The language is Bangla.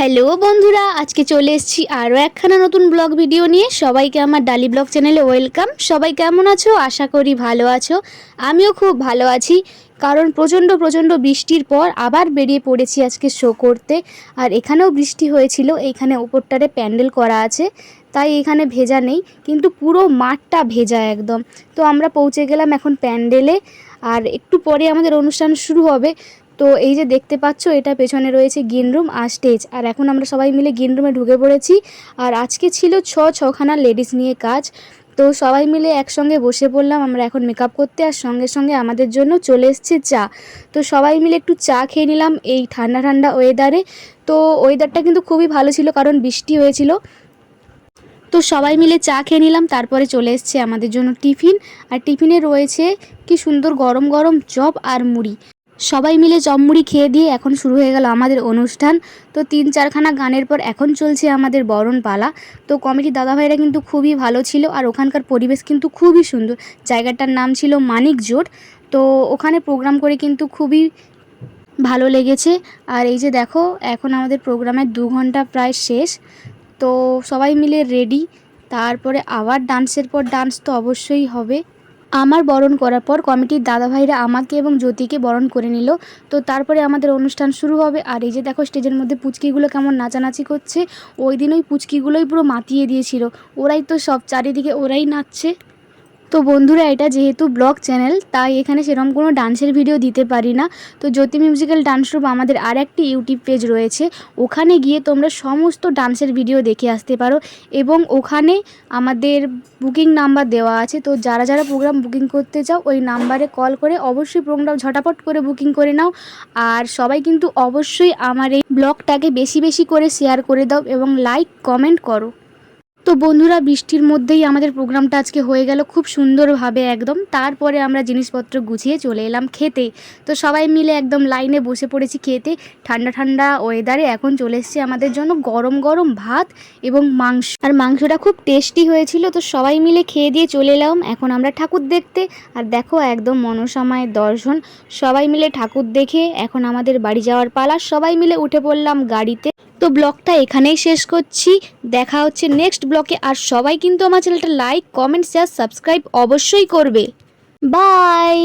হ্যালো বন্ধুরা, আজকে চলে এসেছি আরও একখানা নতুন ব্লগ ভিডিও নিয়ে। সবাইকে আমার ডালি ব্লগ চ্যানেলে ওয়েলকাম। সবাই কেমন আছো? আশা করি ভালো আছো। আমিও খুব ভালো আছি, কারণ প্রচণ্ড প্রচণ্ড বৃষ্টির পর আবার বেরিয়ে পড়েছি আজকে শো করতে। আর এখানেও বৃষ্টি হয়েছিল এইখানে ওপরটারে প্যান্ডেল করা আছে, তাই এখানে ভেজা নেই, কিন্তু পুরো মাঠটা ভেজা একদম। তো আমরা পৌঁছে গেলাম এখন প্যান্ডেলে, আর একটু পরে আমাদের অনুষ্ঠান শুরু হবে। তো এই যে দেখতে পাচ্ছ, এটা পেছনে রয়েছে গ্রিন রুম আর স্টেজ আর এখন আমরা সবাই মিলে গ্রিন রুমে ঢুকে পড়েছি। আর আজকে ছিল ছ, ছখানা লেডিস নিয়ে কাজ। তো সবাই মিলে একসঙ্গে বসে পড়লাম, আমরা এখন মেকআপ করতে আর সঙ্গে সঙ্গে আমাদের জন্য চলে এসছে চা। তো সবাই মিলে একটু চা খেয়ে নিলাম এই ঠান্ডা ঠান্ডা ওয়েদারে তো ওয়েদারটা কিন্তু খুবই ভালো ছিল, কারণ বৃষ্টি হয়েছিল। তো সবাই মিলে চা খেয়ে নিলাম, তারপরে চলে এসছে আমাদের জন্য টিফিন। আর টিফিনে রয়েছে কি সুন্দর গরম গরম চপ আর মুড়ি। সবাই মিলে চপমুড়ি খেয়ে দিয়ে এখন শুরু হয়ে গেল আমাদের অনুষ্ঠান। তো তিন চারখানা গানের পর এখন চলছে আমাদের বরণ পালা। তো কমিটির দাদাভাইরা কিন্তু খুবই ভালো ছিল আর ওখানকার পরিবেশ কিন্তু খুবই সুন্দর। জায়গাটার নাম ছিল মানিক জোট। তো ওখানে প্রোগ্রাম করে কিন্তু খুবই ভালো লেগেছে। আর এই যে দেখো, এখন আমাদের প্রোগ্রামের দু ঘণ্টা প্রায় শেষ। তো সবাই মিলে রেডি। তারপরে আবার ডান্সের পর ডান্স তো অবশ্যই হবে। আমার বরণ করার পর কমিটির দাদাভাইরা আমাকে এবং জ্যোতিকে বরণ করে নিল। তো তারপরে আমাদের অনুষ্ঠান শুরু হবে। আর এই যে দেখো স্টেজের মধ্যে পুচকিগুলো কেমন নাচানাচি করছে, ওই দিন ওই পুচকিগুলোই পুরো মাতিয়ে দিয়েছিল। ওরাই তো সব, চারিদিকে ওরাই নাচছে। তো বন্ধুরা, এটা যেহেতু ব্লগ চ্যানেল, তাই এখানে সেরকম কোনো ডান্সের ভিডিও দিতে পারি না। তো জ্যোতি মিউজিক্যাল ডান্স গ্রুপ আমাদের আর একটি ইউটিউব পেজ রয়েছে। ওখানে গিয়ে তোমরা সমস্ত ডান্সের ভিডিও দেখে আসতে পারো এবং ওখানে আমাদের বুকিং নাম্বার দেওয়া আছে। তো যারা যারা প্রোগ্রাম বুকিং করতে চাও, ওই নাম্বারে কল করে অবশ্যই প্রোগ্রাম ঝটাপট করে বুকিং করে নাও। আর সবাই কিন্তু অবশ্যই আমার এই ব্লগটাকে বেশি বেশি করে শেয়ার করে দাও এবং লাইক, কমেন্ট করো। তো বন্ধুরা, বৃষ্টির মধ্যেই আমাদের প্রোগ্রামটা আজকে হয়ে গেল খুব সুন্দরভাবে একদম। তারপরে আমরা জিনিসপত্র গুছিয়ে চলে এলাম খেতে। তো সবাই মিলে একদম লাইনে বসে পড়েছি খেতে। ঠান্ডা ঠান্ডা ওয়েদারে এখন চলে এসছে আমাদের জন্য গরম গরম ভাত এবং মাংস। আর মাংসটা খুব টেস্টি হয়েছিল, তো সবাই মিলে খেয়ে দিয়ে চলে এলাম। এখন আমরা ঠাকুর দেখতে। আর দেখো একদম মনসামায়ের দর্শন। সবাই মিলে ঠাকুর দেখে এখন আমাদের বাড়ি যাওয়ার পালা। সবাই মিলে উঠে পড়লাম গাড়িতে। তো ব্লগটা এখানেই শেষ করছি। দেখা হচ্ছে নেক্সট ব্লকে আর সবাই কিন্তু আমার চ্যানেলটা লাইক কমেন্ট শেয়ার সাবস্ক্রাইব অবশ্যই করবে। বাই